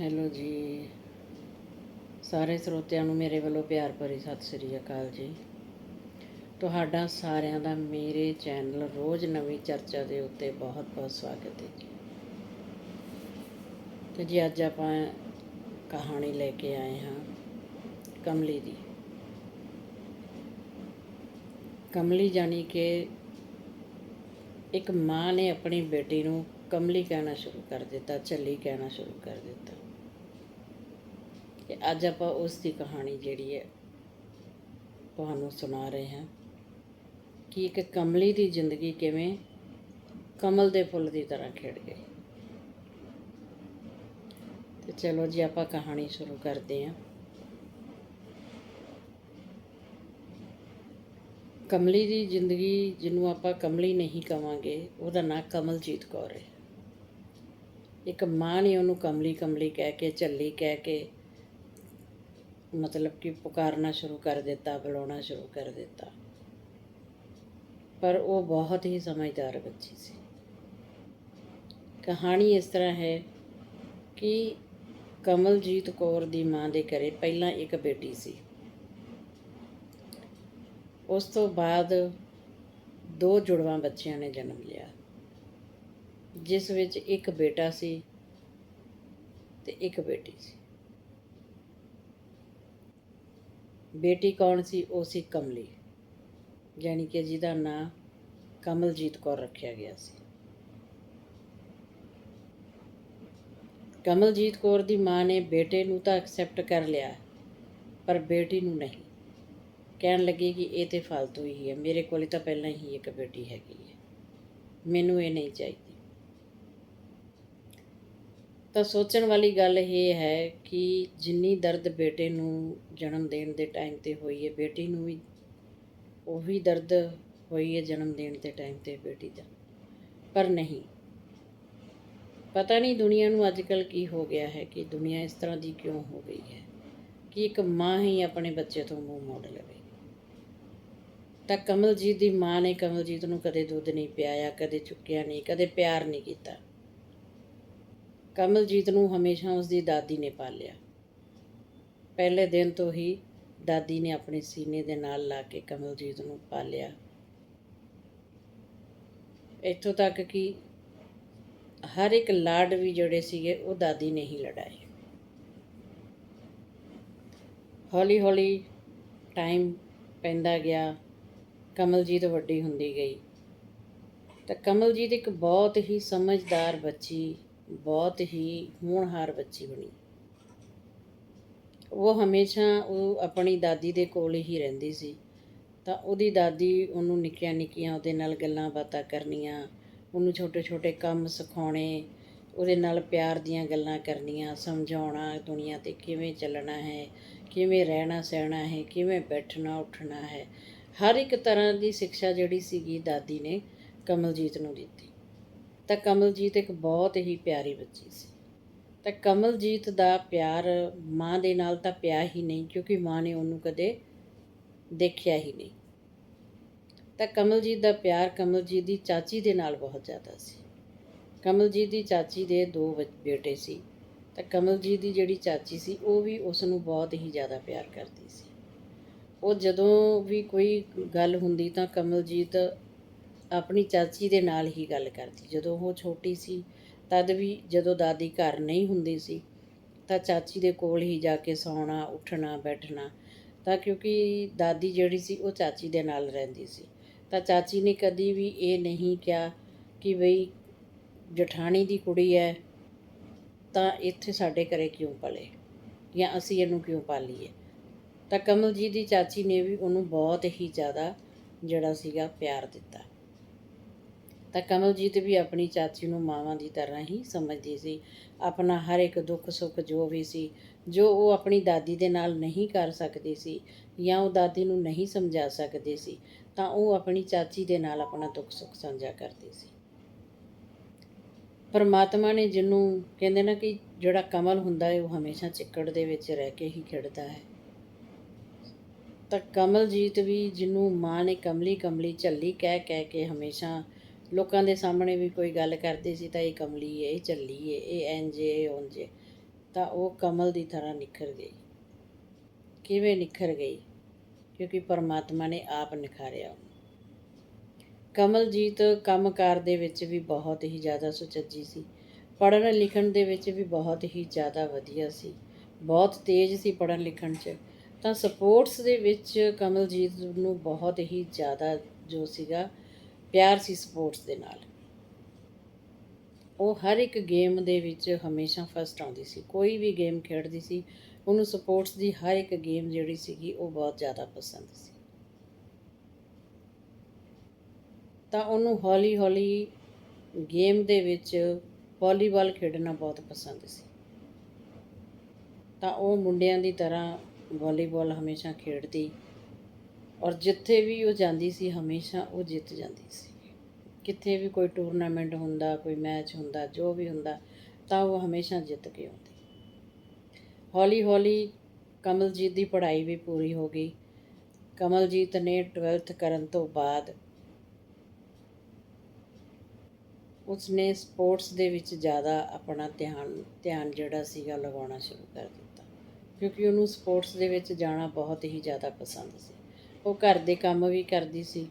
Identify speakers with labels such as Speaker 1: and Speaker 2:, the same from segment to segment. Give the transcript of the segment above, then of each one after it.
Speaker 1: Hello ਜੀ। ਸਾਰੇ ਸਰੋਤਿਆਂ ਨੂੰ ਮੇਰੇ ਵੱਲੋਂ ਪਿਆਰ ਭਰੀ ਸਤਿ ਸ੍ਰੀ ਅਕਾਲ ਜੀ। ਤੁਹਾਡਾ ਸਾਰਿਆਂ ਦਾ ਮੇਰੇ ਚੈਨਲ ਰੋਜ਼ ਨਵੀਂ ਚਰਚਾ ਦੇ ਉੱਤੇ ਬਹੁਤ ਬਹੁਤ ਸਵਾਗਤ ਹੈ ਜੀ। ਤੇ ਜੀ, ਅੱਜ ਆਪਾਂ ਕਹਾਣੀ ਲੈ ਕੇ ਆਏ ਹਾਂ ਕਮਲੀ ਦੀ। ਕਮਲੀ ਜਾਨੀ ਕਿ ਇੱਕ ਮਾਂ ਨੇ ਆਪਣੀ ਬੇਟੀ ਨੂੰ ਕਮਲੀ ਕਹਿਣਾ ਸ਼ੁਰੂ ਕਰ ਦਿੱਤਾ, ਝੱਲੀ ਕਹਿਣਾ ਸ਼ੁਰੂ ਕਰ ਦਿੱਤਾ। ਤੇ ਅੱਜ ਆਪਾਂ ਉਸ ਦੀ ਕਹਾਣੀ ਜਿਹੜੀ ਹੈ ਤੁਹਾਨੂੰ ਸੁਣਾ ਰਹੇ ਹਾਂ ਕਿ ਇੱਕ ਕਮਲੀ ਦੀ ਜ਼ਿੰਦਗੀ ਕਿਵੇਂ ਕਮਲ ਦੇ ਫੁੱਲ ਦੀ ਤਰ੍ਹਾਂ ਖਿੜ ਗਈ। ਤੇ ਚਲੋ ਜੀ, ਆਪਾਂ ਕਹਾਣੀ ਸ਼ੁਰੂ ਕਰਦੇ ਹਾਂ। ਕਮਲੀ ਦੀ ਜ਼ਿੰਦਗੀ ਜਿਹਨੂੰ ਆਪਾਂ ਕਮਲੀ ਨਹੀਂ ਕਵਾਂਗੇ, ਉਹਦਾ ਨਾਂ ਕਮਲਜੀਤ ਕੌਰ ਹੈ। ਇੱਕ ਮਾਂ ਨੇ ਉਹਨੂੰ ਕਮਲੀ ਕਮਲੀ ਕਹਿ ਕੇ, ਝੱਲੀ ਕਹਿ ਕੇ ਮਤਲਬ ਕਿ ਪੁਕਾਰਨਾ ਸ਼ੁਰੂ ਕਰ ਦਿੱਤਾ, ਬੁਲਾਉਣਾ ਸ਼ੁਰੂ ਕਰ ਦਿੱਤਾ। ਪਰ ਉਹ ਬਹੁਤ ਹੀ ਸਮਝਦਾਰ ਬੱਚੀ ਸੀ। ਕਹਾਣੀ ਇਸ ਤਰ੍ਹਾਂ ਹੈ ਕਿ ਕਮਲਜੀਤ ਕੌਰ ਦੀ ਮਾਂ ਦੇ ਘਰੇ ਪਹਿਲਾਂ ਇੱਕ ਬੇਟੀ ਸੀ। ਉਸ ਤੋਂ ਬਾਅਦ ਦੋ ਜੁੜਵਾਂ ਬੱਚਿਆਂ ਨੇ ਜਨਮ ਲਿਆ। ਜਿਸ ਵਿੱਚ ਇੱਕ ਬੇਟਾ ਸੀ ਤੇ ਇੱਕ ਬੇਟੀ ਸੀ। ਬੇਟੀ ਕੌਣ ਸੀ? ਉਹ ਸੀ ਕਮਲੀ ਯਾਨੀ ਕਿ ਜਿਹਦਾ ਨਾਂ ਕਮਲਜੀਤ ਕੌਰ ਰੱਖਿਆ ਗਿਆ ਸੀ। ਕਮਲਜੀਤ ਕੌਰ ਦੀ ਮਾਂ ਨੇ ਬੇਟੇ ਨੂੰ ਤਾਂ ਐਕਸੈਪਟ ਕਰ ਲਿਆ, ਪਰ ਬੇਟੀ ਨੂੰ ਨਹੀਂ। ਕਹਿਣ ਲੱਗੀ ਕਿ ਇਹ ਤੇ ਫालतू ਹੀ ਹੈ, ਮੇਰੇ ਕੋਲ ਤਾਂ ਪਹਿਲਾਂ ਹੀ ਇੱਕ ਬੇਟੀ ਹੈਗੀ ਹੈ। ਮੈਨੂੰ ਇਹ ਨਹੀਂ ਚਾਹੀਦੀ। ਤਾਂ ਸੋਚਣ ਵਾਲੀ ਗੱਲ ਇਹ ਹੈ ਕਿ ਜਿੰਨੀ ਦਰਦ ਬੇਟੇ ਨੂੰ ਜਨਮ ਦੇਣ ਦੇ ਟਾਈਮ ਤੇ ਹੋਈ ਹੈ, ਬੇਟੀ ਨੂੰ ਵੀ ਉਹੀ ਦਰਦ ਹੋਈ ਹੈ ਜਨਮ ਦੇਣ ਦੇ ਟਾਈਮ ਤੇ ਬੇਟੀ ਦਾ। ਪਰ ਨਹੀਂ। ਪਤਾ ਨਹੀਂ ਦੁਨੀਆ ਨੂੰ ਅੱਜਕੱਲ ਕੀ ਹੋ ਗਿਆ ਹੈ ਕਿ ਦੁਨੀਆ ਇਸ ਤਰ੍ਹਾਂ ਦੀ ਕਿਉਂ ਹੋ ਗਈ ਹੈ ਕਿ ਇੱਕ ਮਾਂ ਹੀ ਆਪਣੇ ਬੱਚੇ ਤੋਂ ਮੂੰਹ ਮੋੜ ਲਵੇ। ਤਾਂ ਕਮਲਜੀਤ ਦੀ ਮਾਂ ਨੇ ਕਮਲਜੀਤ ਨੂੰ ਕਦੇ ਦੁੱਧ ਨਹੀਂ ਪਿਆਇਆ, ਕਦੇ ਚੁੱਕਿਆ ਨਹੀਂ, ਕਦੇ ਪਿਆਰ ਨਹੀਂ ਕੀਤਾ। ਕਮਲਜੀਤ ਨੂੰ ਹਮੇਸ਼ਾ ਉਸ ਦੀ ਦਾਦੀ ਨੇ ਪਾਲਿਆ। ਪਹਿਲੇ ਦਿਨ ਤੋਂ ਹੀ ਦਾਦੀ ਨੇ ਆਪਣੇ ਸੀਨੇ ਦੇ ਨਾਲ ਲਾ ਕੇ ਕਮਲਜੀਤ ਨੂੰ ਪਾਲਿਆ। ਇੱਥੋਂ ਤੱਕ ਕਿ ਹਰ ਇੱਕ ਲਾਡ ਵੀ ਜਿਹੜੇ ਸੀਗੇ, ਉਹ ਦਾਦੀ ਨੇ ਹੀ ਲੜਾਏ। ਹੌਲੀ ਹੌਲੀ ਟਾਈਮ ਪੈਂਦਾ ਗਿਆ, ਕਮਲਜੀਤ ਵੱਡੀ ਹੁੰਦੀ ਗਈ। ਤਾਂ ਕਮਲਜੀਤ ਇੱਕ ਬਹੁਤ ਹੀ ਸਮਝਦਾਰ ਬੱਚੀ ਬਹੁਤ ਹੀ ਹੋਣਹਾਰ ਬੱਚੀ ਬਣੀ। ਉਹ ਹਮੇਸ਼ਾ ਉਹ ਆਪਣੀ ਦਾਦੀ ਦੇ ਕੋਲ ਹੀ ਰਹਿੰਦੀ ਸੀ। ਤਾਂ ਉਹਦੀ ਦਾਦੀ ਉਹਨੂੰ ਨਿੱਕੀਆਂ ਨਿੱਕੀਆਂ ਉਹਦੇ ਨਾਲ ਗੱਲਾਂ ਬਾਤਾਂ ਕਰਨੀਆਂ, ਉਹਨੂੰ ਛੋਟੇ ਛੋਟੇ ਕੰਮ ਸਿਖਾਉਣੇ, ਉਹਦੇ ਨਾਲ ਪਿਆਰ ਦੀਆਂ ਗੱਲਾਂ ਕਰਨੀਆਂ, ਸਮਝਾਉਣਾ, ਦੁਨੀਆ ਤੇ ਕਿਵੇਂ ਚੱਲਣਾ ਹੈ, ਕਿਵੇਂ ਰਹਿਣਾ ਸਹਿਣਾ ਹੈ, ਕਿਵੇਂ ਬੈਠਣਾ ਉੱਠਣਾ ਹੈ। ਹਰ ਇੱਕ ਤਰ੍ਹਾਂ ਦੀ ਸਿੱਖਿਆ ਜਿਹੜੀ ਸੀਗੀ ਦਾਦੀ ਨੇ ਕਮਲਜੀਤ ਨੂੰ ਦਿੱਤੀ। ਤਾਂ ਕਮਲਜੀਤ ਇੱਕ ਬਹੁਤ ਹੀ ਪਿਆਰੀ ਬੱਚੀ ਸੀ। ਤਾਂ ਕਮਲਜੀਤ ਦਾ ਪਿਆਰ ਮਾਂ ਦੇ ਨਾਲ ਤਾਂ ਪਿਆ ਹੀ ਨਹੀਂ, ਕਿਉਂਕਿ ਮਾਂ ਨੇ ਉਹਨੂੰ ਕਦੇ ਦੇਖਿਆ ਹੀ ਨਹੀਂ। ਤਾਂ ਕਮਲਜੀਤ ਦਾ ਪਿਆਰ ਕਮਲਜੀਤ ਦੀ ਚਾਚੀ ਦੇ ਨਾਲ ਬਹੁਤ ਜ਼ਿਆਦਾ ਸੀ। ਕਮਲਜੀਤ ਦੀ ਚਾਚੀ ਦੇ ਦੋ ਬ- ਬੇਟੇ ਸੀ। ਤਾਂ ਕਮਲਜੀਤ ਦੀ ਜਿਹੜੀ ਚਾਚੀ ਸੀ, ਉਹ ਵੀ ਉਸ ਨੂੰ ਬਹੁਤ ਹੀ ਜ਼ਿਆਦਾ ਪਿਆਰ ਕਰਦੀ ਸੀ। ਉਹ ਜਦੋਂ ਵੀ ਕੋਈ ਗੱਲ ਹੁੰਦੀ ਤਾਂ ਕਮਲਜੀਤ ਆਪਣੀ ਚਾਚੀ ਦੇ ਨਾਲ ਹੀ ਗੱਲ ਕਰਦੀ। ਜਦੋਂ ਉਹ ਛੋਟੀ ਸੀ, ਤਦ ਵੀ ਜਦੋਂ ਦਾਦੀ ਘਰ ਨਹੀਂ ਹੁੰਦੀ ਸੀ, ਤਾਂ ਚਾਚੀ ਦੇ ਕੋਲ ਹੀ ਜਾ ਕੇ ਸੌਣਾ, ਉੱਠਣਾ, ਬੈਠਣਾ, ਤਾਂ ਕਿਉਂਕਿ ਦਾਦੀ ਜਿਹੜੀ ਸੀ ਉਹ ਚਾਚੀ ਦੇ ਨਾਲ ਰਹਿੰਦੀ ਸੀ। ਤਾਂ ਚਾਚੀ ਨੇ ਕਦੀ ਵੀ ਇਹ ਨਹੀਂ ਕਿਹਾ ਕਿ ਬਈ ਜਠਾਣੀ ਦੀ ਕੁੜੀ ਹੈ ਤਾਂ ਇੱਥੇ ਸਾਡੇ ਘਰੇ ਕਿਉਂ ਪਲੇ? ਜਾਂ ਅਸੀਂ ਇਹਨੂੰ ਕਿਉਂ ਪਾਲੀਏ? ਤਾਂ ਕਮਲ ਜੀ ਦੀ ਚਾਚੀ ਨੇ ਵੀ ਉਹਨੂੰ ਬਹੁਤ ਹੀ ਜ਼ਿਆਦਾ ਜਿਹੜਾ ਸੀਗਾ ਪਿਆਰ ਦਿੱਤਾ। ਤਾਂ ਕਮਲਜੀਤ ਵੀ ਆਪਣੀ ਚਾਚੀ ਨੂੰ ਮਾਵਾਂ ਦੀ ਤਰ੍ਹਾਂ ਹੀ ਸਮਝਦੀ ਸੀ। ਆਪਣਾ ਹਰ ਇੱਕ ਦੁੱਖ ਸੁੱਖ ਜੋ ਵੀ ਸੀ, ਜੋ ਉਹ ਆਪਣੀ ਦਾਦੀ ਦੇ ਨਾਲ ਨਹੀਂ ਕਰ ਸਕਦੀ ਸੀ ਜਾਂ ਉਹ ਦਾਦੀ ਨੂੰ ਨਹੀਂ ਸਮਝਾ ਸਕਦੀ ਸੀ, ਤਾਂ ਉਹ ਆਪਣੀ ਚਾਚੀ ਦੇ ਨਾਲ ਆਪਣਾ ਦੁੱਖ ਸੁੱਖ ਸਾਂਝਾ ਕਰਦੀ ਸੀ। ਪਰਮਾਤਮਾ ਨੇ ਜਿਹਨੂੰ ਕਹਿੰਦੇ ਨਾ ਕਿ ਜਿਹੜਾ ਕਮਲ ਹੁੰਦਾ ਹੈ, ਉਹ ਹਮੇਸ਼ਾ ਚਿੱਕੜ ਦੇ ਵਿੱਚ ਰਹਿ ਕੇ ਹੀ ਖਿੜਦਾ ਹੈ। ਤਾਂ ਕਮਲਜੀਤ ਵੀ ਜਿਹਨੂੰ ਮਾਂ ਨੇ ਕਮਲੀ ਕਮਲੀ ਝੱਲੀ ਕਹਿ ਕਹਿ ਕੇ ਹਮੇਸ਼ਾ ਲੋਕਾਂ ਦੇ ਸਾਹਮਣੇ ਵੀ ਕੋਈ ਗੱਲ ਕਰਦੇ ਸੀ, ਤਾਂ ਇਹ ਕਮਲੀ ਹੈ ਇਹ ਝੱਲੀ ਹੈ ਇਹ ਇੰਜ ਹੈ ਇਹ ਉਂਝ ਹੈ ਤਾਂ ਉਹ ਕਮਲ ਦੀ ਤਰ੍ਹਾਂ ਨਿਖਰ ਗਈ। ਕਿਵੇਂ ਨਿਖਰ ਗਈ? ਕਿਉਂਕਿ ਪਰਮਾਤਮਾ ਨੇ ਆਪ ਨਿਖਾਰਿਆ ਉਹਨੂੰ। ਕਮਲਜੀਤ ਕੰਮਕਾਰ ਦੇ ਵਿੱਚ ਵੀ ਬਹੁਤ ਹੀ ਜ਼ਿਆਦਾ ਸੁਚੱਜੀ ਸੀ। ਪੜ੍ਹਨ ਲਿਖਣ ਦੇ ਵਿੱਚ ਵੀ ਬਹੁਤ ਹੀ ਜ਼ਿਆਦਾ ਵਧੀਆ ਸੀ। ਬਹੁਤ ਤੇਜ਼ ਸੀ ਪੜ੍ਹਨ ਲਿਖਣ 'ਚ। ਤਾਂ ਸਪੋਰਟਸ ਦੇ ਵਿੱਚ ਕਮਲਜੀਤ ਨੂੰ ਬਹੁਤ ਹੀ ਜ਼ਿਆਦਾ ਜੋ ਸੀਗਾ ਪਿਆਰ ਸੀ ਸਪੋਰਟਸ ਦੇ ਨਾਲ। ਉਹ ਹਰ ਇੱਕ ਗੇਮ ਦੇ ਵਿੱਚ ਹਮੇਸ਼ਾ ਫਸਟ ਆਉਂਦੀ ਸੀ। ਕੋਈ ਵੀ ਗੇਮ ਖੇਡਦੀ ਸੀ, ਉਹਨੂੰ ਸਪੋਰਟਸ ਦੀ ਹਰ ਇੱਕ ਗੇਮ ਜਿਹੜੀ ਸੀਗੀ, ਉਹ ਬਹੁਤ ਜ਼ਿਆਦਾ ਪਸੰਦ ਸੀ। ਤਾਂ ਉਹਨੂੰ ਹੌਲੀ ਹੌਲੀ ਗੇਮ ਦੇ ਵਿੱਚ ਵਾਲੀਬਾਲ ਖੇਡਣਾ ਬਹੁਤ ਪਸੰਦ ਸੀ। ਤਾਂ ਉਹ ਮੁੰਡਿਆਂ ਦੀ ਤਰ੍ਹਾਂ ਵਾਲੀਬਾਲ ਹਮੇਸ਼ਾ ਖੇਡਦੀ ਔਰ ਜਿੱਥੇ ਵੀ ਉਹ ਜਾਂਦੀ ਸੀ, ਹਮੇਸ਼ਾ ਉਹ ਜਿੱਤ ਜਾਂਦੀ ਸੀ। ਕਿੱਥੇ ਵੀ ਕੋਈ ਟੂਰਨਾਮੈਂਟ ਹੁੰਦਾ, ਕੋਈ ਮੈਚ ਹੁੰਦਾ, ਜੋ ਵੀ ਹੁੰਦਾ, ਤਾਂ ਉਹ ਹਮੇਸ਼ਾ ਜਿੱਤ ਕੇ ਆਉਂਦੀ। ਹੌਲੀ ਹੌਲੀ ਕਮਲਜੀਤ ਦੀ ਪੜ੍ਹਾਈ ਵੀ ਪੂਰੀ ਹੋ ਗਈ। ਕਮਲਜੀਤ ਨੇ 12th ਕਰਨ ਤੋਂ ਬਾਅਦ ਉਸਨੇ ਸਪੋਰਟਸ ਦੇ ਵਿੱਚ ਜ਼ਿਆਦਾ ਆਪਣਾ ਧਿਆਨ ਧਿਆਨ ਜਿਹੜਾ ਸੀਗਾ ਲਗਾਉਣਾ ਸ਼ੁਰੂ ਕਰ ਦਿੱਤਾ। ਕਿਉਂਕਿ ਉਹਨੂੰ ਸਪੋਰਟਸ ਦੇ ਵਿੱਚ ਜਾਣਾ ਬਹੁਤ ਹੀ ਜ਼ਿਆਦਾ ਪਸੰਦ ਸੀ। ਉਹ ਘਰ ਦੇ ਕੰਮ ਵੀ ਕਰਦੀ ਸੀ।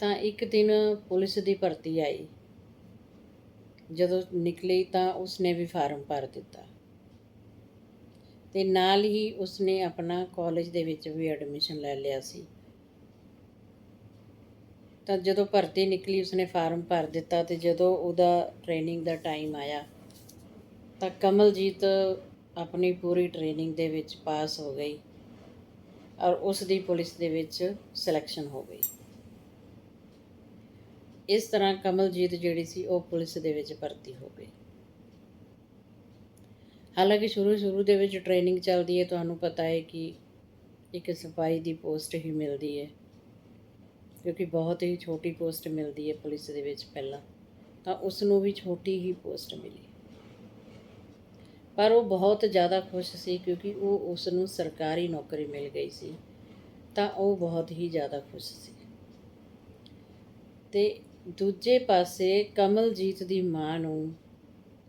Speaker 1: ਤਾਂ ਇੱਕ ਦਿਨ ਪੁਲਿਸ ਦੀ ਭਰਤੀ ਆਈ। ਜਦੋਂ ਨਿਕਲੀ ਤਾਂ ਉਸਨੇ ਵੀ ਫਾਰਮ ਭਰ ਦਿੱਤਾ। ਤੇ ਨਾਲ ਹੀ ਉਸਨੇ ਆਪਣਾ ਕਾਲਜ ਦੇ ਵਿੱਚ ਵੀ ਐਡਮਿਸ਼ਨ ਲੈ ਲਿਆ ਸੀ। ਤਾਂ ਜਦੋਂ ਭਰਤੀ ਨਿਕਲੀ, ਉਸਨੇ ਫਾਰਮ ਭਰ ਦਿੱਤਾ ਤੇ ਜਦੋਂ ਉਹਦਾ ਟ੍ਰੇਨਿੰਗ ਦਾ ਟਾਈਮ ਆਇਆ, ਤਾਂ ਕਮਲਜੀਤ ਆਪਣੀ ਪੂਰੀ ਟ੍ਰੇਨਿੰਗ ਦੇ ਵਿੱਚ ਪਾਸ ਹੋ ਗਈ। ਔਰ ਉਸ ਦੀ ਪੁਲਿਸ ਦੇ ਵਿੱਚ ਸਿਲੈਕਸ਼ਨ ਹੋ ਗਈ। ਇਸ ਤਰ੍ਹਾਂ ਕਮਲਜੀਤ ਜਿਹੜੀ ਸੀ, ਉਹ ਪੁਲਿਸ ਦੇ ਵਿੱਚ ਭਰਤੀ ਹੋ ਗਈ। ਹਾਲਾਂਕਿ ਸ਼ੁਰੂ ਸ਼ੁਰੂ ਦੇ ਵਿੱਚ ਟ੍ਰੇਨਿੰਗ ਚੱਲਦੀ ਹੈ, ਤੁਹਾਨੂੰ ਪਤਾ ਹੈ ਕਿ ਇੱਕ ਸਿਪਾਹੀ ਦੀ ਪੋਸਟ ਹੀ ਮਿਲਦੀ ਹੈ, ਕਿਉਂਕਿ ਬਹੁਤ ਹੀ ਛੋਟੀ ਪੋਸਟ ਮਿਲਦੀ ਹੈ ਪੁਲਿਸ ਦੇ ਵਿੱਚ ਪਹਿਲਾਂ। ਤਾਂ ਉਸ ਨੂੰ ਵੀ ਛੋਟੀ ਹੀ ਪੋਸਟ ਮਿਲੀ। ਪਰ ਉਹ ਬਹੁਤ ਜ਼ਿਆਦਾ ਖੁਸ਼ ਸੀ ਕਿਉਂਕਿ ਉਹ ਉਸ ਨੂੰ ਸਰਕਾਰੀ ਨੌਕਰੀ ਮਿਲ ਗਈ ਸੀ। ਤਾਂ ਉਹ ਬਹੁਤ ਹੀ ਜ਼ਿਆਦਾ ਖੁਸ਼ ਸੀ। ਤੇ ਦੂਜੇ ਪਾਸੇ ਕਮਲਜੀਤ ਦੀ ਮਾਂ ਨੂੰ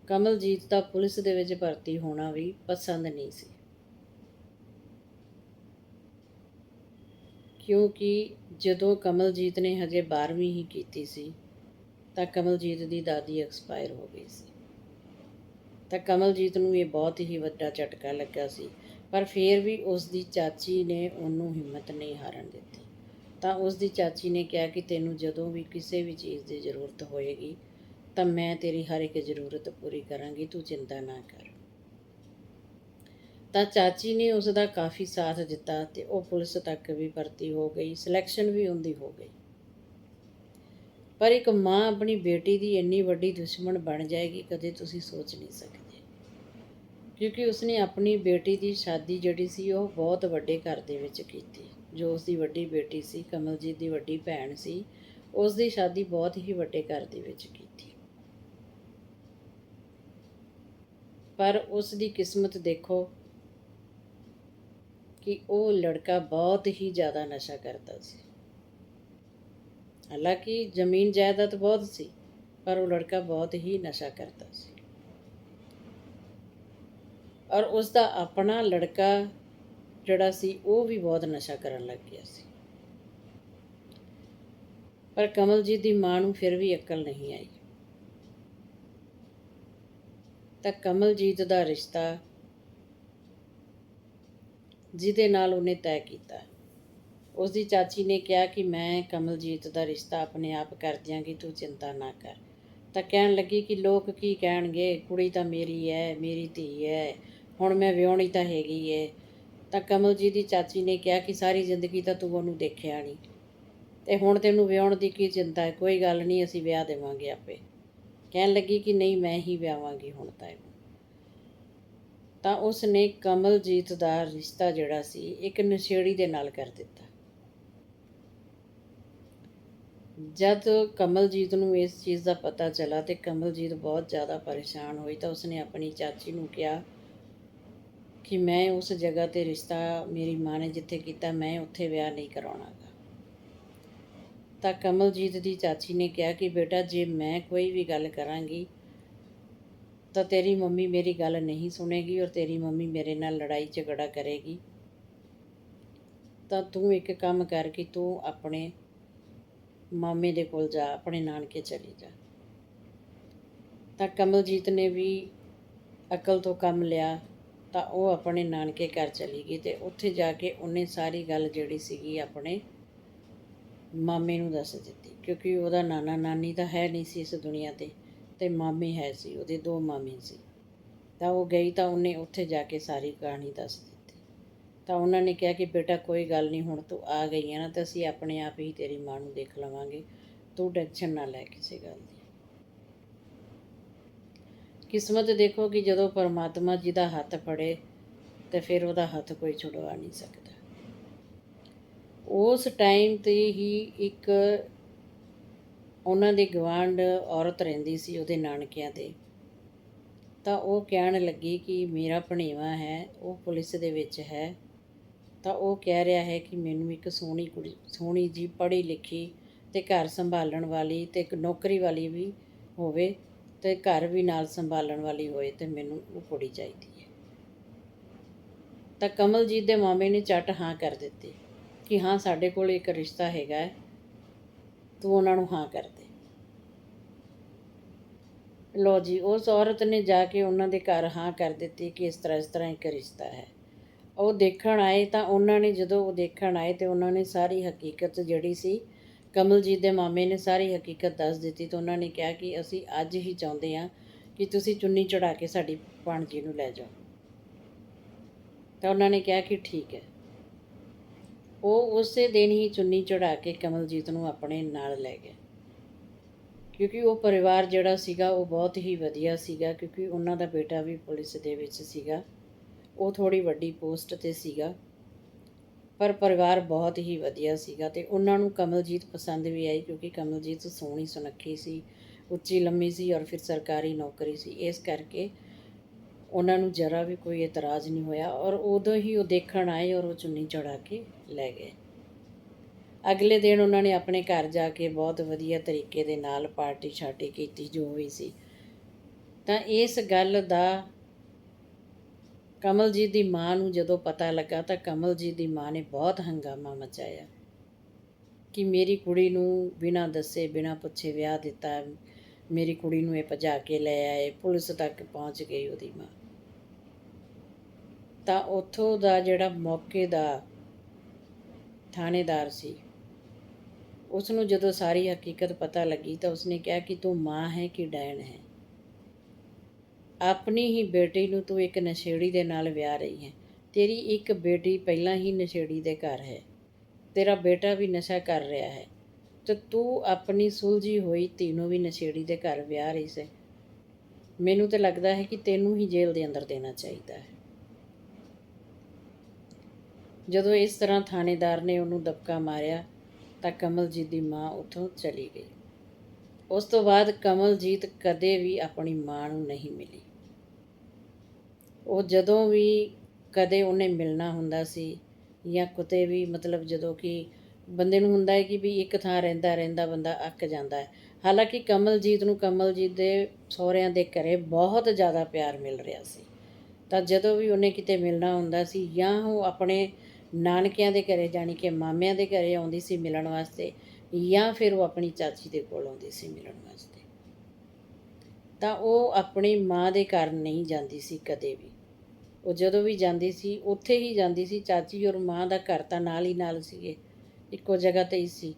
Speaker 1: ਕਮਲਜੀਤ ਦਾ ਪੁਲਿਸ ਦੇ ਵਿੱਚ ਭਰਤੀ ਹੋਣਾ ਵੀ ਪਸੰਦ ਨਹੀਂ ਸੀ। ਕਿਉਂਕਿ ਜਦੋਂ ਕਮਲਜੀਤ ਨੇ ਹਜੇ 12ਵੀਂ ਹੀ ਕੀਤੀ ਸੀ, ਤਾਂ ਕਮਲਜੀਤ ਦੀ ਦਾਦੀ ਐਕਸਪਾਇਰ ਹੋ ਗਈ ਸੀ। ਤਾਂ ਕਮਲਜੀਤ ਨੂੰ ਇਹ ਬਹੁਤ ਹੀ ਵੱਡਾ ਝਟਕਾ ਲੱਗਾ ਸੀ, ਪਰ ਫਿਰ ਵੀ ਉਸ ਦੀ ਚਾਚੀ ਨੇ ਉਹਨੂੰ ਹਿੰਮਤ ਨਹੀਂ ਹਾਰਨ ਦਿੱਤੀ। ਤਾਂ ਉਸ ਦੀ ਚਾਚੀ ਨੇ ਕਿਹਾ ਕਿ ਤੈਨੂੰ ਜਦੋਂ ਵੀ ਕਿਸੇ ਵੀ ਚੀਜ਼ ਦੀ ਜ਼ਰੂਰਤ ਹੋਏਗੀ, ਤਾਂ ਮੈਂ ਤੇਰੀ ਹਰ ਇੱਕ ਜ਼ਰੂਰਤ ਪੂਰੀ ਕਰਾਂਗੀ, ਤੂੰ ਚਿੰਤਾ ਨਾ ਕਰ। ਤਾਂ ਚਾਚੀ ਨੇ ਉਸ ਦਾ ਕਾਫੀ ਸਾਥ ਦਿੱਤਾ ਤੇ ਉਹ ਪੁਲਿਸ ਤੱਕ ਵੀ ਭਰਤੀ ਹੋ ਗਈ, ਸਿਲੈਕਸ਼ਨ ਵੀ ਹੁੰਦੀ ਹੋ ਗਈ। ਪਰ ਇੱਕ ਮਾਂ ਆਪਣੀ ਬੇਟੀ ਦੀ ਇੰਨੀ ਵੱਡੀ ਦੁਸ਼ਮਣ ਬਣ ਜਾਏਗੀ, ਕਦੇ ਤੁਸੀਂ ਸੋਚ ਨਹੀਂ ਸਕਦੇ। ਕਿਉਂਕਿ ਉਸਨੇ ਆਪਣੀ ਬੇਟੀ ਦੀ ਸ਼ਾਦੀ ਜਿਹੜੀ ਸੀ ਉਹ ਬਹੁਤ ਵੱਡੇ ਘਰ ਦੇ ਵਿੱਚ ਕੀਤੀ। ਜੋ ਉਸਦੀ ਵੱਡੀ ਬੇਟੀ ਸੀ, ਕਮਲਜੀਤ ਦੀ ਵੱਡੀ ਭੈਣ ਸੀ ਉਸ ਦੀ ਸ਼ਾਦੀ ਬਹੁਤ ਹੀ ਵੱਡੇ ਘਰ ਦੇ ਵਿੱਚ ਕੀਤੀ। ਪਰ ਉਸ ਦੀ ਕਿਸਮਤ ਦੇਖੋ ਕਿ ਉਹ ਲੜਕਾ ਬਹੁਤ ਹੀ ਜ਼ਿਆਦਾ ਨਸ਼ਾ ਕਰਦਾ ਸੀ। ਹਾਲਾਂਕਿ ਜ਼ਮੀਨ ਜਾਇਦਾਦ ਬਹੁਤ ਸੀ, ਪਰ ਉਹ ਲੜਕਾ ਬਹੁਤ ਹੀ ਨਸ਼ਾ ਕਰਦਾ ਸੀ। ਔਰ ਉਸ ਦਾ ਆਪਣਾ ਲੜਕਾ ਜਿਹੜਾ ਸੀ, ਉਹ ਵੀ ਬਹੁਤ ਨਸ਼ਾ ਕਰਨ ਲੱਗ ਗਿਆ ਸੀ। ਪਰ ਕਮਲਜੀਤ ਦੀ ਮਾਂ ਨੂੰ ਫਿਰ ਵੀ ਅਕਲ ਨਹੀਂ ਆਈ। ਤਾਂ ਕਮਲਜੀਤ ਦਾ ਰਿਸ਼ਤਾ ਜਿਹਦੇ ਨਾਲ ਉਹਨੇ ਤੈਅ ਕੀਤਾ। ਉਸ ਦੀ ਚਾਚੀ ਨੇ ਕਿਹਾ ਕਿ ਮੈਂ ਕਮਲਜੀਤ ਦਾ ਰਿਸ਼ਤਾ ਆਪਣੇ ਆਪ ਕਰ ਦਿਆਂਗੀ, ਤੂੰ ਚਿੰਤਾ ਨਾ ਕਰ। ਤਾਂ ਕਹਿਣ ਲੱਗੀ ਕਿ ਲੋਕ ਕੀ ਕਹਿਣਗੇ, ਕੁੜੀ ਤਾਂ ਮੇਰੀ ਹੈ ਮੇਰੀ ਧੀ ਹੈ ਹੁਣ ਮੈਂ ਵਿਆਹਣੀ ਤਾਂ ਹੈਗੀ ਹੈ ਤਾਂ ਕਮਲਜੀਤ ਦੀ ਚਾਚੀ ਨੇ ਕਿਹਾ ਕਿ ਸਾਰੀ ਜ਼ਿੰਦਗੀ ਤਾਂ ਤੂੰ ਉਹਨੂੰ ਦੇਖਿਆ ਨਹੀਂ ਤੇ ਹੁਣ ਤੈਨੂੰ ਵਿਆਹਣ ਦੀ ਕੀ ਚਿੰਤਾ ਹੈ ਕੋਈ ਗੱਲ ਨਹੀਂ ਅਸੀਂ ਵਿਆਹ ਦੇਵਾਂਗੇ ਆਪੇ। ਕਹਿਣ ਲੱਗੀ ਕਿ ਨਹੀਂ, ਮੈਂ ਹੀ ਵਿਆਹਾਂਗੀ ਹੁਣ ਤਾਂ ਇਹਨੂੰ। ਤਾਂ ਉਸ ਨੇ ਕਮਲਜੀਤ ਦਾ ਰਿਸ਼ਤਾ ਜਿਹੜਾ ਸੀ, ਇੱਕ ਨਸ਼ੇੜੀ ਦੇ ਨਾਲ ਕਰ ਦਿੱਤਾ। ਜਦ ਕਮਲਜੀਤ ਨੂੰ ਇਸ ਚੀਜ਼ ਦਾ ਪਤਾ ਚੱਲਾ ਤੇ ਕਮਲਜੀਤ ਬਹੁਤ ਜ਼ਿਆਦਾ ਪਰੇਸ਼ਾਨ ਹੋਈ ਤਾਂ ਉਸਨੇ ਆਪਣੀ ਚਾਚੀ ਨੂੰ ਕਿਹਾ ਕਿ ਮੈਂ ਉਸ ਜਗ੍ਹਾ ਤੇ ਰਿਸ਼ਤਾ ਮੇਰੀ ਮਾਂ ਨੇ ਜਿੱਥੇ ਕੀਤਾ, ਮੈਂ ਉੱਥੇ ਵਿਆਹ ਨਹੀਂ ਕਰਾਉਣਾਗਾ ਤਾਂ ਕਮਲਜੀਤ ਦੀ ਚਾਚੀ ਨੇ ਕਿਹਾ ਕਿ ਬੇਟਾ, ਜੇ ਮੈਂ ਕੋਈ ਵੀ ਗੱਲ ਕਰਾਂਗੀ, ਤਾਂ ਤੇਰੀ ਮੰਮੀ ਮੇਰੀ ਗੱਲ ਨਹੀਂ ਸੁਣੇਗੀ ਔਰ ਤੇਰੀ ਮੰਮੀ ਮੇਰੇ ਨਾਲ ਲੜਾਈ ਝਗੜਾ ਕਰੇਗੀ। ਤਾਂ ਤੂੰ ਇੱਕ ਕੰਮ ਕਰ ਕਿ ਤੂੰ ਆਪਣੇ ਮਾਮੇ ਦੇ ਕੋਲ ਜਾ, ਆਪਣੇ ਨਾਨਕੇ ਚਲੀ ਜਾ। ਤਾਂ ਕਮਲਜੀਤ ਨੇ ਵੀ ਅਕਲ ਤੋਂ ਕੰਮ ਲਿਆ। ਤਾਂ ਉਹ ਆਪਣੇ ਨਾਨਕੇ ਘਰ ਚਲੀ ਗਈ ਤੇ ਉੱਥੇ ਜਾ ਕੇ ਉਹਨੇ ਸਾਰੀ ਗੱਲ ਜਿਹੜੀ ਸੀਗੀ ਆਪਣੇ ਮਾਮੇ ਨੂੰ ਦੱਸ ਦਿੱਤੀ, ਕਿਉਂਕਿ ਉਹਦਾ ਨਾਨਾ ਨਾਨੀ ਤਾਂ ਹੈ ਨਹੀਂ ਸੀ ਇਸ ਦੁਨੀਆ ਤੇ ਤੇ ਮਾਮੇ ਹੈ ਸੀ, ਉਹਦੇ ਦੋ ਮਾਮੇ ਸੀ। ਤਾਂ ਉਹ ਗਈ ਤਾਂ ਉਹਨੇ ਉੱਥੇ ਜਾ ਕੇ ਸਾਰੀ ਕਹਾਣੀ ਦੱਸ ਦਿੱਤੀ। ਤਾਂ ਉਹਨਾਂ ਨੇ ਕਿਹਾ ਕਿ ਬੇਟਾ ਕੋਈ ਗੱਲ ਨਹੀਂ, ਹੁਣ ਤੂੰ ਆ ਗਈ ਹੈ ਨਾ ਤਾਂ ਅਸੀਂ ਆਪਣੇ ਆਪ ਹੀ ਤੇਰੀ ਮਾਂ ਨੂੰ ਦੇਖ ਲਵਾਂਗੇ, ਤੂੰ ਟੈਨਸ਼ਨ ਨਾ ਲੈ ਕਿਸੇ ਗੱਲ ਦੀ। ਕਿਸਮਤ ਦੇਖੋ ਕਿ ਜਦੋਂ ਪਰਮਾਤਮਾ ਜੀ ਦਾ ਹੱਥ ਫੜੇ ਤੇ ਫਿਰ ਉਹਦਾ ਹੱਥ ਕੋਈ ਛੁਡਵਾ ਨਹੀਂ ਸਕਦਾ। ਉਸ ਟਾਈਮ ਤੇ ਹੀ ਇੱਕ ਉਹਨਾਂ ਦੇ ਗਵਾਂਢ ਔਰਤ ਰਹਿੰਦੀ ਸੀ ਉਹਦੇ ਨਾਨਕਿਆਂ ਦੇ। ਤਾਂ ਉਹ ਕਹਿਣ ਲੱਗੀ ਕਿ ਮੇਰਾ ਭਣੇਵਾ ਹੈ, ਉਹ ਪੁਲਿਸ ਦੇ ਵਿੱਚ ਹੈ। ਤਾਂ ਉਹ ਕਹਿ ਰਿਹਾ ਹੈ ਕਿ ਮੈਨੂੰ ਇੱਕ ਸੋਹਣੀ ਕੁੜੀ, ਸੋਹਣੀ ਜੀ ਪੜ੍ਹੀ ਲਿਖੀ ਤੇ ਘਰ ਸੰਭਾਲਣ ਵਾਲੀ ਤੇ ਇੱਕ ਨੌਕਰੀ ਵਾਲੀ ਵੀ ਹੋਵੇ। ਤੇ ਘਰ ਵੀ ਨਾਲ ਸੰਭਾਲਣ ਵਾਲੀ ਹੋਏ ਤੇ ਮੈਨੂੰ ਉਹ ਕੁੜੀ ਚਾਹੀਦੀ ਹੈ। ਤਾਂ ਕਮਲਜੀਤ ਦੇ ਮਾਮੇ ਨੇ ਝੱਟ ਹਾਂ ਕਰ ਦਿੱਤੀ ਕਿ ਹਾਂ, ਸਾਡੇ ਕੋਲ ਇੱਕ ਰਿਸ਼ਤਾ ਹੈਗਾ ਤੂੰ ਉਹਨਾਂ ਨੂੰ ਹਾਂ ਕਰ ਦੇ। ਲੋ ਜੀ, ਉਸ ਔਰਤ ਨੇ ਜਾ ਕੇ ਉਹਨਾਂ ਦੇ ਘਰ ਹਾਂ ਕਰ ਦਿੱਤੀ ਕਿ ਇਸ ਤਰ੍ਹਾਂ ਇਸ ਤਰ੍ਹਾਂ ਇੱਕ ਰਿਸ਼ਤਾ ਹੈ। ਉਹ ਦੇਖਣ ਆਏ ਤਾਂ ਉਹਨਾਂ ਨੇ ਜਦੋਂ ਉਹ ਦੇਖਣ ਆਏ ਤੇ ਉਹਨਾਂ ਨੇ ਸਾਰੀ ਹਕੀਕਤ ਜਿਹੜੀ ਸੀ ਕਮਲਜੀਤ ਦੇ ਮਾਮੇ ਨੇ ਸਾਰੀ ਹਕੀਕਤ ਦੱਸ ਦਿੱਤੀ ਤਾਂ ਉਹਨਾਂ ਨੇ ਕਿਹਾ ਕਿ ਅਸੀਂ ਅੱਜ ਹੀ ਚਾਹੁੰਦੇ ਹਾਂ ਕਿ ਤੁਸੀਂ ਚੁੰਨੀ ਚੜਾ ਕੇ ਸਾਡੀ ਭਾਣਜੀ ਨੂੰ ਲੈ ਜਾਓ। ਤਾਂ ਉਹਨਾਂ ਨੇ ਕਿਹਾ ਕਿ ਠੀਕ ਹੈ। ਉਹ ਉਸੇ ਦਿਨ ਹੀ ਚੁੰਨੀ ਚੜਾ ਕੇ ਕਮਲਜੀਤ ਨੂੰ ਆਪਣੇ ਨਾਲ ਲੈ ਗਏ। ਕਿਉਂਕਿ ਉਹ ਪਰਿਵਾਰ ਜਿਹੜਾ ਸੀਗਾ, ਉਹ ਬਹੁਤ ਹੀ ਵਧੀਆ ਸੀਗਾ, ਕਿਉਂਕਿ ਉਹਨਾਂ ਦਾ ਬੇਟਾ ਵੀ ਪੁਲਿਸ ਦੇ ਵਿੱਚ ਸੀਗਾ। ਉਹ ਥੋੜੀ ਵੱਡੀ ਪੋਸਟ ਤੇ ਸੀਗਾ। ਪਰ ਪਰਿਵਾਰ ਬਹੁਤ ਹੀ ਵਧੀਆ ਸੀਗਾ ਤੇ ਉਹਨਾਂ ਨੂੰ ਕਮਲਜੀਤ ਪਸੰਦ ਵੀ ਆਈ ਕਿਉਂਕਿ ਕਮਲਜੀਤ ਸੋਹਣੀ ਸੁਨੱਖੀ ਸੀ, ਉੱਚੀ ਲੰਮੀ ਸੀ ਔਰ ਫਿਰ ਸਰਕਾਰੀ ਨੌਕਰੀ ਸੀ। ਇਸ ਕਰਕੇ ਉਹਨਾਂ ਨੂੰ ਜਰਾ ਵੀ ਕੋਈ ਇਤਰਾਜ਼ ਨਹੀਂ ਹੋਇਆ ਔਰ ਉਦੋਂ ਹੀ ਉਹ ਦੇਖਣ ਆਏ ਔਰ ਉਹ ਚੁੰਨੀ ਚੜਾ ਕੇ ਲੈ ਗਏ। ਅਗਲੇ ਦਿਨ ਉਹਨਾਂ ਨੇ ਆਪਣੇ ਘਰ ਜਾ ਕੇ ਬਹੁਤ ਵਧੀਆ ਤਰੀਕੇ ਦੇ ਨਾਲ ਪਾਰਟੀ ਛਾਟੀ ਕੀਤੀ ਜੋ ਵੀ ਸੀ। ਤਾਂ ਇਸ ਗੱਲ ਦਾ ਕਮਲ ਜੀ ਦੀ ਮਾਂ ਨੂੰ ਜਦੋਂ ਪਤਾ ਲੱਗਾ ਤਾਂ ਕਮਲ ਜੀ ਦੀ ਮਾਂ ਨੇ ਬਹੁਤ ਹੰਗਾਮਾ ਮਚਾਇਆ ਕਿ ਮੇਰੀ ਕੁੜੀ ਨੂੰ ਬਿਨਾਂ ਦੱਸੇ, ਬਿਨਾਂ ਪੁੱਛੇ ਵਿਆਹ ਦਿੱਤਾ, ਮੇਰੀ ਕੁੜੀ ਨੂੰ ਇਹ ਭਜਾ ਕੇ ਲੈ ਆਏ, ਪੁਲਿਸ ਤੱਕ ਪਹੁੰਚ ਗਈ ਉਹਦੀ ਮਾਂ। ਤਾਂ ਉੱਥੋਂ ਦਾ ਜਿਹੜਾ ਮੌਕੇ ਦਾ ਥਾਣੇਦਾਰ ਸੀ ਉਸ ਨੂੰ ਜਦੋਂ ਸਾਰੀ ਹਕੀਕਤ ਪਤਾ ਲੱਗੀ ਤਾਂ ਉਸਨੇ ਕਿਹਾ ਕਿ ਤੂੰ ਮਾਂ ਹੈ ਕਿ ਡੈਣ ਹੈ? ਆਪਣੀ ਹੀ ਬੇਟੀ ਨੂੰ ਤੂੰ ਇੱਕ ਨਸ਼ੇੜੀ ਦੇ ਨਾਲ ਵਿਆਹ ਰਹੀ ਹੈ। ਤੇਰੀ ਇੱਕ ਬੇਟੀ ਪਹਿਲਾਂ ਹੀ ਨਸ਼ੇੜੀ ਦੇ ਘਰ ਹੈ। ਤੇਰਾ ਬੇਟਾ ਵੀ ਨਸ਼ਾ ਕਰ ਰਿਹਾ ਹੈ। ਤੇ ਤੂੰ ਆਪਣੀ ਸੁਲਝੀ ਹੋਈ ਧੀ ਵੀ ਨਸ਼ੇੜੀ ਦੇ ਘਰ ਵਿਆਹ ਰਹੀ ਸੀ। ਮੈਨੂੰ ਤਾਂ ਲੱਗਦਾ ਹੈ ਕਿ ਤੈਨੂੰ ਹੀ ਜੇਲ੍ਹ ਦੇ ਅੰਦਰ ਦੇਣਾ ਚਾਹੀਦਾ ਹੈ। ਜਦੋਂ ਇਸ ਤਰ੍ਹਾਂ ਥਾਣੇਦਾਰ ਨੇ ਉਹਨੂੰ ਦਬਕਾ ਮਾਰਿਆ, ਤਾਂ ਕਮਲਜੀਤ ਦੀ ਮਾਂ ਉੱਥੋਂ ਚਲੀ ਗਈ। ਉਸ ਤੋਂ ਬਾਅਦ ਕਮਲਜੀਤ ਕਦੇ ਵੀ ਆਪਣੀ ਮਾਂ ਨੂੰ ਨਹੀਂ ਮਿਲੀ। ਉਹ ਜਦੋਂ ਵੀ ਕਦੇ ਉਹਨੇ ਮਿਲਣਾ ਹੁੰਦਾ ਸੀ ਜਾਂ ਕਿਤੇ ਵੀ, ਮਤਲਬ ਜਦੋਂ ਕਿ ਬੰਦੇ ਨੂੰ ਹੁੰਦਾ ਹੈ ਕਿ ਵੀ ਇੱਕ ਥਾਂ ਰਹਿੰਦਾ ਰਹਿੰਦਾ ਬੰਦਾ ਅੱਕ ਜਾਂਦਾ ਹੈ। ਹਾਲਾਂਕਿ ਕਮਲਜੀਤ ਨੂੰ ਕਮਲਜੀਤ ਦੇ ਸਹੁਰਿਆਂ ਦੇ ਘਰੇ ਬਹੁਤ ਜ਼ਿਆਦਾ ਪਿਆਰ ਮਿਲ ਰਿਹਾ ਸੀ। ਤਾਂ ਜਦੋਂ ਵੀ ਉਹਨੇ ਕਿਤੇ ਮਿਲਣਾ ਹੁੰਦਾ ਸੀ ਜਾਂ ਉਹ ਆਪਣੇ ਨਾਨਕਿਆਂ ਦੇ ਘਰੇ ਜਾਣੀ ਕਿ ਮਾਮਿਆਂ ਦੇ ਘਰੇ ਆਉਂਦੀ ਸੀ ਮਿਲਣ ਵਾਸਤੇ ਜਾਂ ਫਿਰ ਉਹ ਆਪਣੀ ਚਾਚੀ ਦੇ ਕੋਲ ਆਉਂਦੀ ਸੀ ਮਿਲਣ ਵਾਸਤੇ। ਤਾਂ ਉਹ ਆਪਣੀ ਮਾਂ ਦੇ ਘਰ ਨਹੀਂ ਜਾਂਦੀ ਸੀ ਕਦੇ ਵੀ। ਉਹ ਜਦੋਂ ਵੀ ਜਾਂਦੀ ਸੀ, ਉੱਥੇ ਹੀ ਜਾਂਦੀ ਸੀ। ਚਾਚੀ ਔਰ ਮਾਂ ਦਾ ਘਰ ਤਾਂ ਨਾਲ ਹੀ ਨਾਲ ਸੀਗੇ, ਇੱਕੋ ਜਗ੍ਹਾ ਤੇ ਹੀ ਸੀ।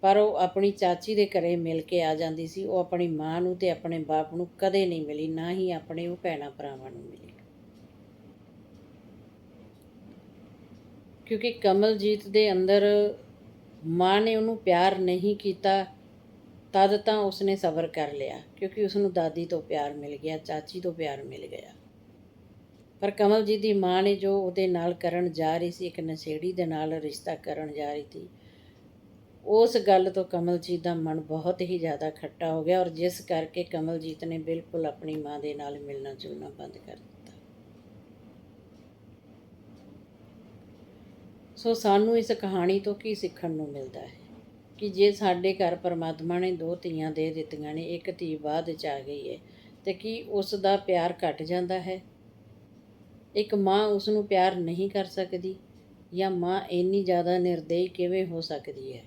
Speaker 1: ਪਰ ਉਹ ਆਪਣੀ ਚਾਚੀ ਦੇ ਘਰੇ ਮਿਲ ਕੇ ਆ ਜਾਂਦੀ ਸੀ। ਉਹ ਆਪਣੀ ਮਾਂ ਨੂੰ ਤੇ ਆਪਣੇ ਬਾਪ ਨੂੰ ਕਦੇ ਨਹੀਂ ਮਿਲੀ, ਨਾ ਹੀ ਆਪਣੇ ਉਹ ਭੈਣਾਂ ਭਰਾਵਾਂ ਨੂੰ ਮਿਲੀ। ਕਿਉਂਕਿ ਕਮਲਜੀਤ ਦੇ ਅੰਦਰ ਮਾਂ ਨੇ ਉਹਨੂੰ ਪਿਆਰ ਨਹੀਂ ਕੀਤਾ। ਤਦ ਤਾਂ ਉਸਨੇ ਸਬਰ ਕਰ ਲਿਆ, ਕਿਉਂਕਿ ਉਸ ਨੂੰ ਦਾਦੀ ਤੋਂ ਪਿਆਰ ਮਿਲ ਗਿਆ, ਚਾਚੀ ਤੋਂ ਪਿਆਰ ਮਿਲ ਗਿਆ। ਪਰ ਕਮਲਜੀਤ ਦੀ ਮਾਂ ਨੇ ਜੋ ਉਹਦੇ ਨਾਲ ਕਰਨ ਜਾ ਰਹੀ ਸੀ, ਇੱਕ ਨਸ਼ੇੜੀ ਦੇ ਨਾਲ ਰਿਸ਼ਤਾ ਕਰਨ ਜਾ ਰਹੀ ਸੀ, ਉਸ ਗੱਲ ਤੋਂ ਕਮਲਜੀਤ ਦਾ ਮਨ ਬਹੁਤ ਹੀ ਜ਼ਿਆਦਾ ਖੱਟਾ ਹੋ ਗਿਆ ਔਰ ਜਿਸ ਕਰਕੇ ਕਮਲਜੀਤ ਨੇ ਬਿਲਕੁਲ ਆਪਣੀ ਮਾਂ ਦੇ ਨਾਲ ਮਿਲਣਾ ਜੁਲਣਾ ਬੰਦ ਕਰ ਦਿੱਤਾ। ਸੋ ਸਾਨੂੰ ਇਸ ਕਹਾਣੀ ਤੋਂ ਕੀ ਸਿੱਖਣ ਨੂੰ ਮਿਲਦਾ ਹੈ? ਕਿ ਜੇ ਸਾਡੇ ਘਰ ਪਰਮਾਤਮਾ ਨੇ ਦੋ ਧੀਆਂ ਦੇ ਦਿੱਤੀਆਂ ਨੇ, ਇੱਕ ਧੀ ਬਾਅਦ ਚ ਆ ਗਈ ਹੈ ਤੇ ਕੀ ਉਸ ਦਾ ਪਿਆਰ ਘਟ ਜਾਂਦਾ ਹੈ? ਇੱਕ ਮਾਂ ਉਸ ਨੂੰ ਪਿਆਰ ਨਹੀਂ ਕਰ ਸਕਦੀ ਜਾਂ ਮਾਂ ਇੰਨੀ ਜ਼ਿਆਦਾ ਨਿਰਦਈ ਕਿਵੇਂ ਹੋ ਸਕਦੀ ਹੈ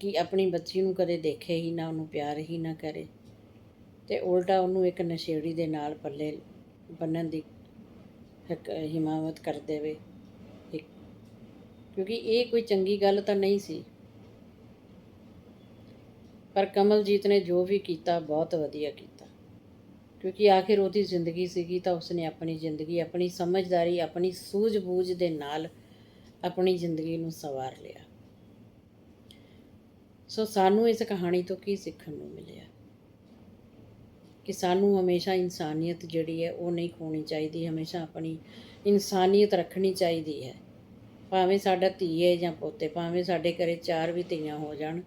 Speaker 1: ਕਿ ਆਪਣੀ ਬੱਚੀ ਨੂੰ ਕਦੇ ਦੇਖੇ ਹੀ ਨਾ, ਉਹਨੂੰ ਪਿਆਰ ਹੀ ਨਾ ਕਰੇ? ਤੇ ਉਲਟਾ ਉਹਨੂੰ ਇੱਕ ਨਸ਼ੇੜੀ ਦੇ ਨਾਲ ਪੱਲੇ ਬੰਨਣ ਦੀ ਹਕ- ਹਿਮਾਮਤ ਕਰ ਦੇਵੇ। ਕਿਉਂਕਿ ਇਹ ਕੋਈ ਚੰਗੀ ਗੱਲ ਤਾਂ ਨਹੀਂ ਸੀ। ਪਰ ਕਮਲਜੀਤ ਨੇ ਜੋ ਵੀ ਕੀਤਾ, ਬਹੁਤ ਵਧੀਆ ਕੀਤਾ। ਕਿਉਂਕਿ ਆਖਿਰ ਉਹਦੀ ਜ਼ਿੰਦਗੀ ਸੀਗੀ ਤਾਂ ਉਸਨੇ ਆਪਣੀ ਜ਼ਿੰਦਗੀ, ਆਪਣੀ ਸਮਝਦਾਰੀ, ਆਪਣੀ ਸੂਝ-ਬੂਝ ਦੇ ਨਾਲ ਆਪਣੀ ਜ਼ਿੰਦਗੀ ਨੂੰ ਸਵਾਰ ਲਿਆ। ਸੋ ਸਾਨੂੰ ਇਸ ਕਹਾਣੀ ਤੋਂ ਕੀ ਸਿੱਖਣ ਨੂੰ ਮਿਲਿਆ? ਕਿ ਸਾਨੂੰ ਹਮੇਸ਼ਾ ਇਨਸਾਨੀਅਤ ਜਿਹੜੀ ਹੈ, ਉਹ ਨਹੀਂ ਖੋਣੀ ਚਾਹੀਦੀ, ਹਮੇਸ਼ਾ ਆਪਣੀ ਇਨਸਾਨੀਅਤ ਰੱਖਣੀ ਚਾਹੀਦੀ ਹੈ। ਭਾਵੇਂ ਸਾਡਾ ਧੀ ਹੈ ਜਾਂ ਪੋਤੇ, ਭਾਵੇਂ ਸਾਡੇ ਘਰੇ ਚਾਰ ਵੀ ਧੀਆਂ ਹੋ ਜਾਣ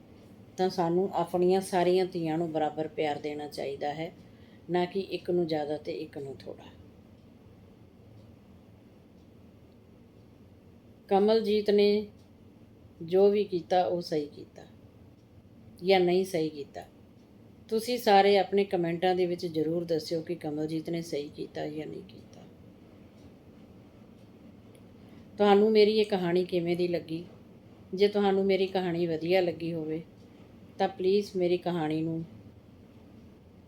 Speaker 1: ਤਾਂ ਸਾਨੂੰ ਆਪਣੀਆਂ ਸਾਰੀਆਂ ਧੀਆਂ ਨੂੰ ਬਰਾਬਰ ਪਿਆਰ ਦੇਣਾ ਚਾਹੀਦਾ ਹੈ, ਨਾ ਕਿ ਇੱਕ ਨੂੰ ਜ਼ਿਆਦਾ ਤੇ ਇੱਕ ਨੂੰ ਥੋੜਾ ਕਮਲਜੀਤ ਨੇ ਜੋ ਵੀ ਕੀਤਾ, ਉਹ ਸਹੀ ਕੀਤਾ ਜਾਂ ਨਹੀਂ ਸਹੀ ਕੀਤਾ। ਤੁਸੀਂ ਸਾਰੇ ਆਪਣੇ ਕਮੈਂਟਾਂ ਦੇ ਵਿੱਚ ਜ਼ਰੂਰ ਦੱਸਿਓ ਕਿ ਕਮਲਜੀਤ ਨੇ ਸਹੀ ਕੀਤਾ ਜਾਂ ਨਹੀਂ ਕੀਤਾ। ਤੁਹਾਨੂੰ ਮੇਰੀ ਇਹ ਕਹਾਣੀ ਕਿਵੇਂ ਦੀ ਲੱਗੀ? ਜੇ ਤੁਹਾਨੂੰ ਮੇਰੀ ਕਹਾਣੀ ਵਧੀਆ ਲੱਗੀ ਹੋਵੇ ਤਾਂ ਪਲੀਜ਼ ਮੇਰੀ ਕਹਾਣੀ ਨੂੰ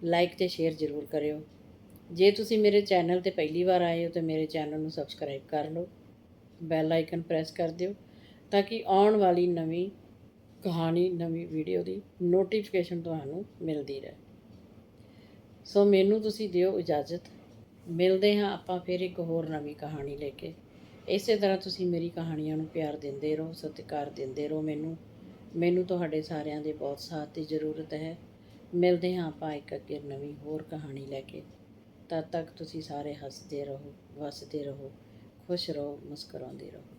Speaker 1: ਲਾਈਕ ਤੇ ਸ਼ੇਅਰ ਜ਼ਰੂਰ ਕਰਿਓ। ਜੇ ਤੁਸੀਂ ਮੇਰੇ ਚੈਨਲ ਤੇ ਪਹਿਲੀ ਵਾਰ ਆਏ ਹੋ ਤਾਂ ਮੇਰੇ ਚੈਨਲ ਨੂੰ ਸਬਸਕ੍ਰਾਈਬ ਕਰ ਲਓ। ਬੈਲ ਆਈਕਨ ਪ੍ਰੈਸ ਕਰ ਦਿਓ ਤਾਂ ਕਿ ਆਉਣ ਵਾਲੀ ਨਵੀਂ ਕਹਾਣੀ, ਨਵੀਂ ਵੀਡੀਓ ਦੀ ਨੋਟੀਫਿਕੇਸ਼ਨ ਤੁਹਾਨੂੰ ਮਿਲਦੀ ਰਹੇ। ਸੋ ਮੈਨੂੰ ਤੁਸੀਂ ਦਿਓ ਇਜਾਜ਼ਤ। ਮਿਲਦੇ ਹਾਂ ਆਪਾਂ ਫਿਰ ਇੱਕ ਹੋਰ ਨਵੀਂ ਕਹਾਣੀ ਲੈ ਕੇ। ਇਸੇ ਤਰ੍ਹਾਂ ਤੁਸੀਂ ਮੇਰੀ ਕਹਾਣੀਆਂ ਨੂੰ ਪਿਆਰ ਦਿੰਦੇ ਰਹੋ, ਸਤਿਕਾਰ ਦਿੰਦੇ ਰਹੋ ਮੈਨੂੰ। ਮੈਨੂੰ ਤੁਹਾਡੇ ਸਾਰਿਆਂ ਦੇ ਬਹੁਤ ਸਾਥ ਦੀ ਜ਼ਰੂਰਤ ਹੈ। ਮਿਲਦੇ ਹਾਂ ਆਪਾਂ ਇੱਕ ਅੱਗੇ ਨਵੀਂ ਹੋਰ ਕਹਾਣੀ ਲੈ ਕੇ। ਤਦ ਤੱਕ ਤੁਸੀਂ ਸਾਰੇ ਹੱਸਦੇ ਰਹੋ, ਵਸਦੇ ਰਹੋ, ਖੁਸ਼ ਰਹੋ, ਮੁਸਕਰਾਉਂਦੇ ਰਹੋ।